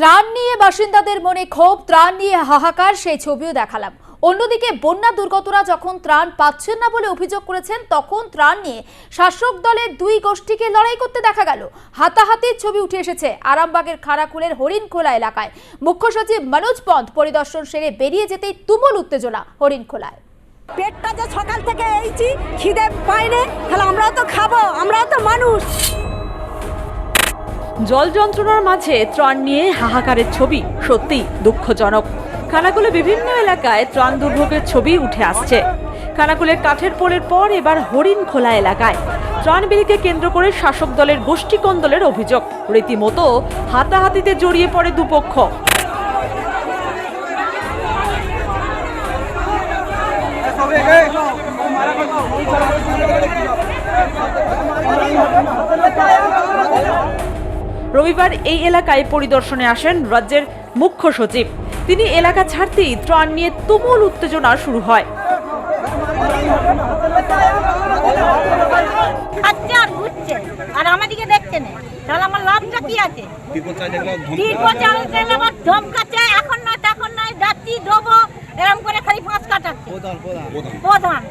ত্রাণ নিয়ে বাসিন্দাদের মনে ক্ষোভ, ত্রাণ নিয়ে হাহাকার, সেই ছবিও দেখালাম। অন্যদিকে বন্যা দুর্গতরা যখন ত্রাণ পাচ্ছেন না বলে অভিযোগ করেছেন, তখন ত্রাণ নিয়ে শাসক দলের দুই গোষ্ঠীকে লড়াই করতে দেখা গেল। হাতাহাতির ছবি উঠে এসেছে আরামবাগের খাড়াকুলের হরিণখোলা এলাকায়। মুখ্য সচিব মনোজ পন্থ পরিদর্শন সেরে বেরিয়ে যেতেই তুমুল উত্তেজনা হরিণখোলায়। পেটটা যে সকাল থেকে এইছি খিদে পাইনি তাহলে আমরাও তো খাব, আমরাও তো মানুষ। জল যন্ত্রণার মাঝে ত্রাণ নিয়ে হাহাকারের ছবি সত্যি দুঃখজনক। খানাকুলে বিভিন্ন এলাকায় ত্রাণ দুর্ভোগের ছবি উঠে আসছে। খানাকুলের কাঠের পোলের পর এবার হরিণ খোলা এলাকায়। ত্রাণ বিলিকে কেন্দ্র করে শাসক দলের গোষ্ঠী কোন্দলের অভিযোগ। রীতিমতো হাতাহাতিতে জড়িয়ে পড়ে দুপক্ষ। রবিবার এই এলাকায় পরিদর্শনে আসেন রাজ্যের মুখ্য সচিব। তিনি এলাকা ছাড়তেই ত্রাণ নিয়ে তুমুল উত্তেজনা শুরু হয়। খাচ্ছে আর ঘুরছে। আর আমাদিকে দেখছে না। তাহলে আমার লাভটা কি আছে? তিরপল আবার ধমকাচ্ছে এখন নয় তখন নয় যাচ্ছি দেবো এরকম করে খালি পাঁচ কাটাচ্ছে। প্রধান।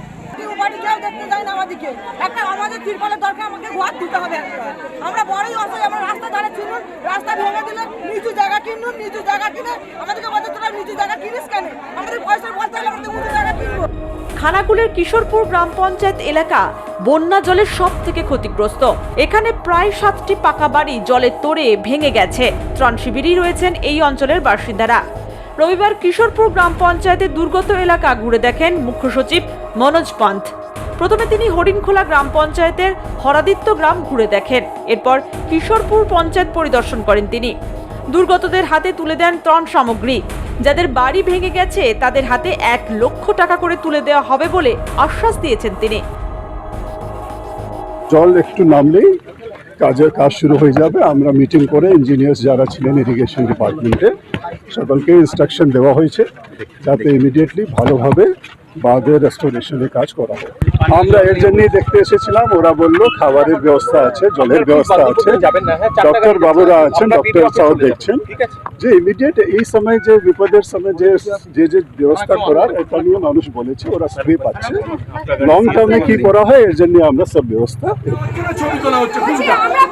খানাকুলের কিশোরপুর গ্রাম পঞ্চায়েত এলাকা বন্যা জলের সব থেকে ক্ষতিগ্রস্ত। এখানে প্রায় সাতটি পাকা বাড়ি জলের তোড়ে ভেঙে গেছে। ত্রাণ শিবিরই রয়েছেন এই অঞ্চলের বাসিন্দারা। রবিবার কিশোরপুর গ্রাম পঞ্চায়েতের দুর্গত এলাকা ঘুরে দেখেন মুখ্য সচিব মনোজ পান্থ। প্রথমে তিনি হরিণখোলা গ্রাম পঞ্চায়েতের হরাদিত্য গ্রাম ঘুরে দেখেন। এরপর কিশোরপুর পঞ্চায়েত পরিদর্শন করেন তিনি। দুর্গতদের হাতে তুলে দেন ত্রাণ সামগ্রী। যাদের বাড়ি ভেঙে গেছে, তাদের হাতে এক লক্ষ টাকা করে তুলে দেওয়া হবে বলে আশ্বাস দিয়েছেন তিনি। জল একটু নামলেই কাজের কাজ শুরু হয়ে যাবে। আমরা মিটিং করে ইঞ্জিনিয়ার্স যারা ছিলেন ইরিগেশন ডিপার্টমেন্টে সকলকে ইনস্ট্রাকশন দেওয়া হয়েছে। যাতে ইমিডিয়েটলি ভালোভাবে বাঁধের রেস্টোরেশনের কাজ করা হয় আমরা এর জন্যই দেখতে এসেছিলাম ওরা বলল খাবারের ব্যবস্থা আছে জলের ব্যবস্থা আছে। ডক্টর বাবুরা আছেন ডক্টর সাহেব দেখছেন। যে ইমিডিয়েট এই সময় যে বিপদের সময় যে যে যে ব্যবস্থা করার এটা নিয়ে মানুষ বলেছে ওরা সবই পাচ্ছে। লং টার্মে কি করা হয় এর জন্য আমরা সব ব্যবস্থা ছবি তোলা হচ্ছে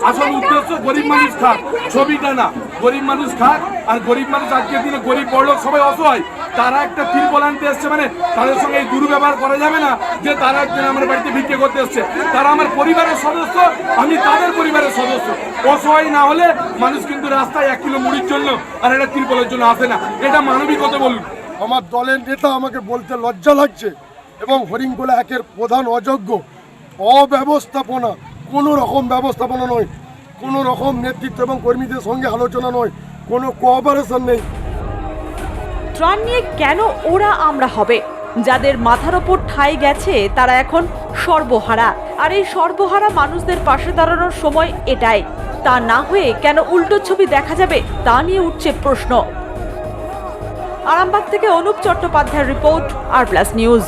আসল উদ্দেশ্য গরিব মানুষ খাক। ছবিটা না গরিব মানুষ খাক আর গরিব মানুষ আজকের দিনে গরিব বড় সবাই অসহায়। তারা একটা তিরপল আনতে এসছে মানে তাদের সঙ্গে এই দুর্ব্যবহার করা যাবে না যে তারা একজন আমার বাড়িতে ভিক্ষে করতে এসছে। তারা আমার পরিবারের সদস্য, আমি তাদের পরিবারের সদস্য। অসহায় না হলে মানুষ কিন্তু রাস্তায় এক কিলো মুড়ির জন্য আর একটা তিরপলের জন্য আসে না। এটা মানবিকতা বলুন। আমার দলের নেতা আমাকে বলতে লজ্জা লাগছে এবং হরিঙ্গোলা একের প্রধান অযোগ্য। অব্যবস্থাপনা, কোনো রকম ব্যবস্থাপনা নয়। কোনো রকম নেতৃত্ব এবং কর্মীদের সঙ্গে আলোচনা নয়। কোনো কোঅপারেশন নেই। ত্রাণ নিয়ে কেন ওরা আমরা হবে? যাদের মাথার ওপর ঠাই গেছে, তারা এখন সর্বহারা। আর এই সর্বহারা মানুষদের পাশে দাঁড়ানোর সময় এটাই। তা না হয়ে কেন উল্টো ছবি দেখা যাবে, তা নিয়ে উঠছে প্রশ্ন। আরামবাগ থেকে অনুপ চট্টোপাধ্যায়ের রিপোর্ট, আর প্লাস নিউজ।